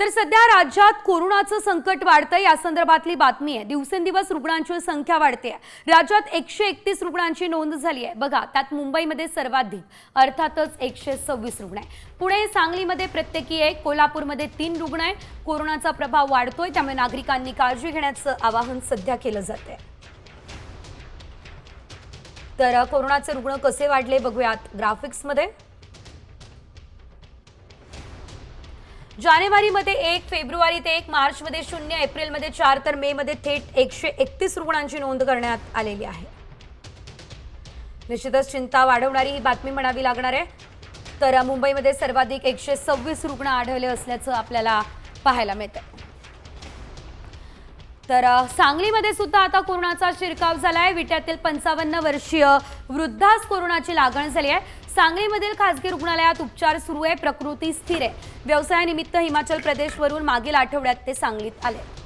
तर सध्या राज्यात कोरोनाचं संकट वाढतंय या संदर्भातली बातमी आहे. दिवसेंदिवस रुग्णांची संख्या वाढते राज्यात एकशे एकतीस रुग्णांची नोंद झाली आहे. बघा त्यात मुंबईमध्ये सर्वाधिक अर्थातच एकशे सव्वीस रुग्ण आहे पुणे सांगलीमध्ये प्रत्येकी एक कोल्हापूरमध्ये तीन रुग्ण आहे कोरोनाचा प्रभाव वाढतोय त्यामुळे नागरिकांनी काळजी घेण्याचं आवाहन सध्या केलं जात आहे. तर कोरोनाचे रुग्ण कसे वाढले बघूयात. ग्राफिक्समध्ये जानेवारीमध्ये एक फेब्रुवारी ते एक मार्चमध्ये शून्य एप्रिलमध्ये चार तर मेमध्ये थेट एकशे एकतीस रुग्णांची नोंद करण्यात आलेली आहे. निश्चितच चिंता वाढवणारी ही बातमी म्हणावी लागणार आहे. तर मुंबईमध्ये सर्वाधिक एकशे सव्वीस रुग्ण आढळले असल्याचं आपल्याला पाहायला मिळतं तर सांगलीमध्ये सुद्धा आता कोरोनाचा शिरकाव झालाय. विट्यातील पंचावन्न वर्षीय वृद्धास कोरोनाची लागण झाली आहे. सांगलीमधील खासगी रुग्णालयात उपचार सुरू आहे. प्रकृती स्थिर आहे. व्यवसायानिमित्त हिमाचल प्रदेशवरून मागील आठवड्यात ते सांगलीत आले.